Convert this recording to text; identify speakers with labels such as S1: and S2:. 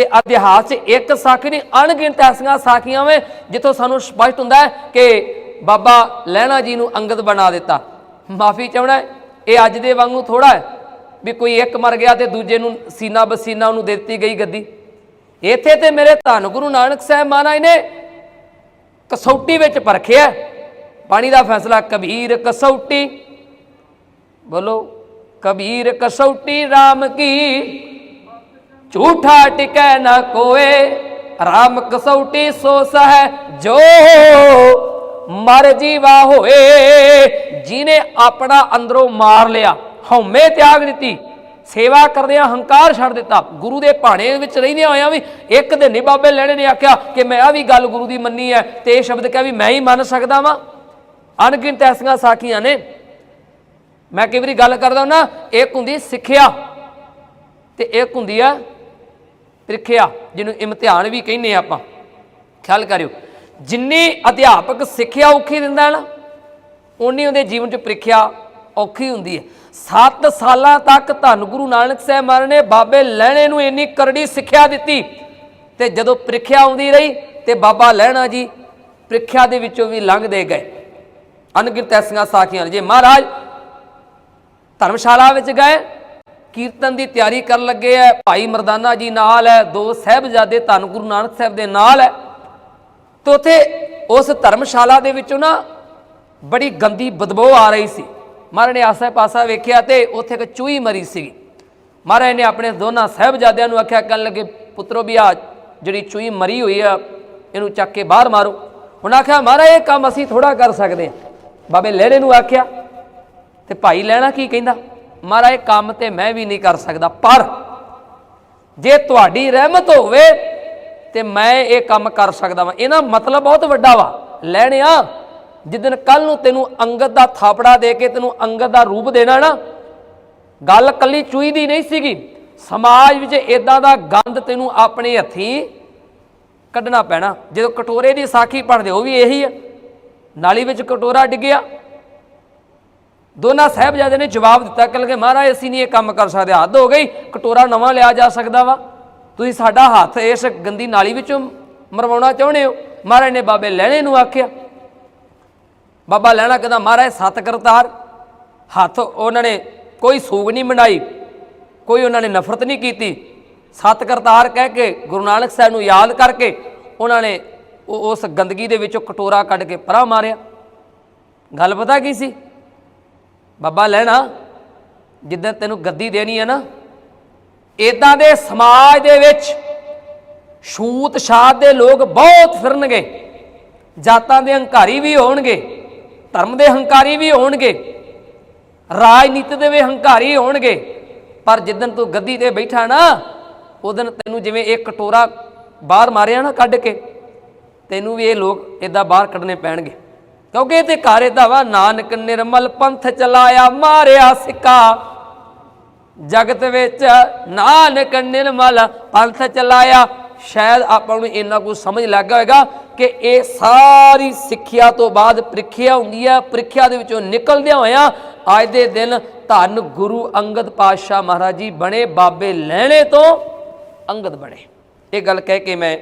S1: ਤੇ ਇਤਿਹਾਸ 'ਚ ਇੱਕ ਸਾਖੀ ਨਹੀਂ, ਅਣਗਿਣਤ ਐਸੀਆਂ ਸਾਖੀਆਂ ਵੇ, ਜਿੱਥੋਂ ਸਾਨੂੰ ਸਪਸ਼ਟ ਹੁੰਦਾ ਹੈ ਕਿ ਬਾਬਾ ਲਹਿਣਾ ਜੀ ਨੂੰ ਅੰਗਦ ਬਣਾ ਦਿੱਤਾ। ਮਾਫੀ ਚਾਹਣਾ ਇਹ ਅੱਜ ਦੇ ਵਾਂਗੂ ਥੋੜਾ ਹੈ ਵੀ ਕੋਈ ਇੱਕ ਮਰ ਗਿਆ ਤੇ ਦੂਜੇ ਨੂੰ ਸੀਨਾ ਬਸੀਨਾ ਉਹਨੂੰ ਦੇ ਦਿੱਤੀ ਗਈ ਗੱਦੀ। ਇੱਥੇ ਤੇ ਮੇਰੇ ਧੰਨ ਗੁਰੂ ਨਾਨਕ ਸਾਹਿਬ ਮਹਾਰਾਜ ਨੇ ਕਸੌਟੀ ਵਿੱਚ ਪਰਖਿਆ ਪਾਣੀ ਦਾ ਫੈਸਲਾ, ਕਬੀਰ ਕਸੌਟੀ। ਬੋਲੋ, ਕਬੀਰ ਕਸੌਟੀ RAM ਕੀ ਝੂਠਾ ਟਿਕੈ ਨਾ ਕੋਏ, ਰਾਮ ਕਸੌਟੀ ਸੋ ਸਹਿ ਜੋ। ਮਰ ਜੀਵਾ ਹੋਏ, ਜਿਨੇ ਆਪਣਾ ਅੰਦਰੋਂ ਮਾਰ ਲਿਆ, ਹਉਮੈ ਤਿਆਗ ਦਿੱਤੀ, ਸੇਵਾ ਕਰਦਿਆਂ ਹੰਕਾਰ ਛੱਡ ਦਿੱਤਾ। ਗੁਰੂ ਦੇ ਭਾਣੇ ਵਿੱਚ ਰਹਿੰਦਿਆਂ ਹੋਇਆਂ ਵੀ ਇੱਕ ਦਿਨ ਨਹੀਂ ਬਾਬੇ ਲੈਣੇ ਨੇ ਆਖਿਆ ਕਿ ਮੈਂ ਆ ਵੀ ਗੱਲ ਗੁਰੂ ਦੀ ਮੰਨੀ ਹੈ ਤੇ ਇਹ ਸ਼ਬਦ ਕਹਿ ਵੀ ਮੈਂ ਹੀ ਮੰਨ ਸਕਦਾ ਵਾਂ। ਅਣਗਿਣਤ ਐਸੀਆਂ ਸਾਖੀਆਂ ਨੇ। ਮੈਂ ਕਈ ਵਾਰੀ ਗੱਲ ਕਰਦਾ ਨਾ ਇੱਕ ਹੁੰਦੀ ਸਿੱਖਿਆ ਤੇ ਇੱਕ ਹੁੰਦੀ ਆ ਪ੍ਰੀਖਿਆ ਜਿਹਨੂੰ ਇਮਤਿਹਾਨ ਵੀ ਕਹਿੰਦੇ ਆ ਆਪਾਂ। ਖਿਆਲ ਕਰਿਓ, ਜਿੰਨੀ ਅਧਿਆਪਕ ਸਿੱਖਿਆ ਔਖੀ ਦਿੰਦਾ ਹੈ ਨਾ ਉਨੀ ਉਹਦੇ ਜੀਵਨ 'ਚ ਪ੍ਰੀਖਿਆ ਔਖੀ ਹੁੰਦੀ ਹੈ। 7 ਸਾਲਾਂ ਤੱਕ ਧੰਨ ਗੁਰੂ ਨਾਨਕ ਸਾਹਿਬ ਮਹਾਰਾਜ ਨੇ ਬਾਬੇ ਲਹਿਣੇ ਨੂੰ ਇੰਨੀ ਕਰੜੀ ਸਿੱਖਿਆ ਦਿੱਤੀ, ਤੇ ਜਦੋਂ ਪ੍ਰੀਖਿਆ ਆਉਂਦੀ ਰਹੀ, ਤੇ ਬਾਬਾ ਲਹਿਣਾ ਜੀ ਪ੍ਰੀਖਿਆ ਦੇ ਵਿੱਚੋਂ ਵੀ ਲੰਘਦੇ ਗਏ। ਅਣਗਿਣਤ ਐਸੀਆਂ ਸਾਖੀਆਂ ਨੇ। ਜੇ ਮਹਾਰਾਜ ਧਰਮਸ਼ਾਲਾ ਵਿੱਚ ਗਏ ਕੀਰਤਨ ਦੀ ਤਿਆਰੀ ਕਰਨ ਲੱਗੇ ਐ ਭਾਈ ਮਰਦਾਨਾ ਜੀ ਨਾਲ ਹੈ, ਦੋ ਸਹਿਬਜ਼ਾਦੇ ਧੰਨ ਗੁਰੂ ਨਾਨਕ ਸਾਹਿਬ ਦੇ ਨਾਲ ਹੈ। ਤੇ ਉਥੇ ਉਸ ਧਰਮਸ਼ਾਲਾ ਦੇ ਵਿੱਚੋਂ ਨਾ ਬੜੀ ਗੰਦੀ ਬਦਬੂ ਆ ਰਹੀ ਸੀ। ਮਹਾਰਾਜ ਨੇ ਆਸੇ ਪਾਸਾ ਵੇਖਿਆ ਤੇ ਉੱਥੇ ਇੱਕ ਚੂਹੀ ਮਰੀ ਸੀਗੀ ਮਹਾਰਾਜ ਨੇ ਆਪਣੇ ਦੋਨਾਂ ਸਹਿਬਜ਼ਾਦਿਆਂ ਨੂੰ ਆਖਿਆ ਕਰਨ ਲੱਗੇ, ਪੁੱਤਰੋ ਵੀ ਆ, ਜਿਹੜੀ ਚੂਹੀ ਮਰੀ ਹੋਈ ਆ, ਇਹਨੂੰ ਚੱਕ ਕੇ ਬਾਹਰ ਮਾਰੋ। ਹੁਣ ਆਖਿਆ, ਮਹਾਰਾਜ, ਇਹ ਕੰਮ ਅਸੀਂ ਥੋੜਾ ਕਰ ਸਕਦੇ ਹਾਂ। ਬਾਬੇ ਲਹਿਰੇ ਨੂੰ ਆਖਿਆ, ਤੇ ਭਾਈ ਲੈਣਾ ਕੀ ਕਹਿੰਦਾ? ਮਹਾਰਾਜ ਇਹ ਕੰਮ ਤੇ ਮੈਂ ਵੀ ਨਹੀਂ ਕਰ ਸਕਦਾ, ਪਰ ਜੇ ਤੁਹਾਡੀ ਰਹਿਮਤ ਹੋਵੇ ਤੇ ਮੈਂ ਇਹ ਕੰਮ ਕਰ ਸਕਦਾ ਵਾਂ। ਇਹਦਾ ਮਤਲਬ ਬਹੁਤ ਵੱਡਾ ਵਾ। ਲੈਣਿਆ ਜਿੱਦਨ ਕੱਲ ਨੂੰ ਤੈਨੂੰ ਅੰਗਦ ਦਾ ਥਾਪੜਾ ਦੇ ਕੇ ਤੈਨੂੰ ਅੰਗਦ ਦਾ ਰੂਪ ਦੇਣਾ ਨਾ, ਗੱਲ ਕੱਲੀ ਚੂਈ ਦੀ ਨਹੀਂ ਸੀਗੀ। ਸਮਾਜ ਵਿੱਚ ਇਦਾਂ ਦਾ ਗੰਦ ਤੈਨੂੰ ਆਪਣੇ ਹੱਥੀਂ ਕੱਢਣਾ ਪੈਣਾ। ਜਦੋਂ ਕਟੋਰੇ ਦੀ ਸਾਖੀ ਪੜਦੇ ਉਹ ਵੀ ਇਹੀ ਆ। ਨਾਲੀ ਵਿੱਚ ਕਟੋਰਾ ਡਿੱਗਿਆ ਦੋਨਾਂ ਸਾਹਿਬਜ਼ਾਦੇ ਨੇ ਜਵਾਬ ਦਿੱਤਾ ਕਿ ਲਗੇ, ਮਹਾਰਾਜ, ਅਸੀਂ ਨਹੀਂ ਇਹ ਕੰਮ ਕਰ ਸਕਦੇ। ਹੱਦ ਹੋ ਗਈ, ਕਟੋਰਾ ਨਵਾਂ ਲਿਆ ਜਾ ਸਕਦਾ ਵਾ। ਤੁਸੀਂ ਸਾਡਾ ਹੱਥ ਇਸ ਗੰਦੀ ਨਾਲੀ ਵਿੱਚੋਂ ਮਰਵਾਉਣਾ ਚਾਹੁੰਦੇ ਹੋ। ਮਹਾਰਾਜ ਨੇ ਬਾਬੇ ਲੈਣੇ ਨੂੰ ਆਖਿਆ। ਬਾਬਾ ਲੈਣਾ ਕਹਿੰਦਾ, ਮਹਾਰਾਜ, ਸਤ ਕਰਤਾਰ। ਹੱਥ ਉਹਨਾਂ ਨੇ ਕੋਈ ਸੂਗ ਨਹੀਂ ਮਨਾਈ ਕੋਈ ਉਹਨਾਂ ਨੇ ਨਫ਼ਰਤ ਨਹੀਂ ਕੀਤੀ। ਸਤ ਕਰਤਾਰ ਕਹਿ ਕੇ ਗੁਰੂ ਨਾਨਕ ਸਾਹਿਬ ਨੂੰ ਯਾਦ ਕਰਕੇ ਉਹਨਾਂ ਨੇ ਉਹ- ਉਸ ਗੰਦਗੀ ਦੇ ਵਿੱਚੋਂ ਕਟੋਰਾ ਕੱਢ ਕੇ ਪਰਾਂ ਮਾਰਿਆ। ਗੱਲ ਪਤਾ ਕੀ ਸੀ? ਬਾਬਾ ਲੈਣਾ ਜਿੱਦਾਂ ਤੈਨੂੰ ਗੱਦੀ ਦੇਣੀ ਹੈ ਨਾ ਇਦਾਂ ਦੇ ਸਮਾਜ ਦੇ ਵਿੱਚ ਛੂਤ ਛਾਤ ਦੇ ਲੋਕ ਬਹੁਤ ਫਿਰਨਗੇ। ਜਾਤਾਂ ਦੇ ਹੰਕਾਰੀ ਵੀ ਹੋਣਗੇ, ਧਰਮ ਦੇ ਹੰਕਾਰੀ ਵੀ ਹੋਣਗੇ, ਰਾਜਨੀਤੀ ਦੇ ਵੀ ਹੰਕਾਰੀ ਹੋਣਗੇ। ਪਰ ਜਿੱਦਨ ਤੂੰ ਗੱਦੀ ਤੇ ਬੈਠਾ ਨਾ ਉਦਨ ਤੈਨੂੰ ਜਿਵੇਂ ਇੱਕ ਕਟੋਰਾ ਬਾਹਰ ਮਾਰਿਆ ਨਾ ਕੱਢ ਕੇ, ਤੈਨੂੰ ਵੀ ਇਹ ਲੋਕ ਇਦਾਂ ਬਾਹਰ ਕੱਢਨੇ ਪੈਣਗੇ। ਕਿਉਂਕਿ ਇਹ ਤੇ ਘਰ ਏਦਾਂ ਵਾ, ਨਾਨਕ ਨਿਰਮਲ ਪੰਥ ਚਲਾਇਆ, ਮਾਰਿਆ ਸਿੱਕਾ। ਜਗਤ ਵਿੱਚ ਨਾਨਕ ਨਿਰਮਲ ਪੰਥ ਚਲਾਇਆ। ਸ਼ਾਇਦ ਆਪਾਂ ਨੂੰ ਇੰਨਾ ਕੁਝ ਸਮਝ ਲੱਗ ਗਿਆ ਹੋਵੇਗਾ ਕਿ ਇਹ ਸਾਰੀ ਸਿੱਖਿਆ ਤੋਂ ਬਾਅਦ ਪ੍ਰੀਖਿਆ ਹੁੰਦੀ ਹੈ ਪ੍ਰੀਖਿਆ ਦੇ ਵਿੱਚੋਂ ਨਿਕਲਦਿਆਂ ਹੋਇਆਂ ਅੱਜ ਦੇ ਦਿਨ ਧੰਨ ਗੁਰੂ ਅੰਗਦ ਪਾਤਸ਼ਾਹ ਮਹਾਰਾਜ ਜੀ ਬਣੇ, ਬਾਬੇ ਲੈਣੇ ਤੋਂ ਅੰਗਦ ਬਣੇ। ਇਹ ਗੱਲ ਕਹਿ ਕੇ ਮੈਂ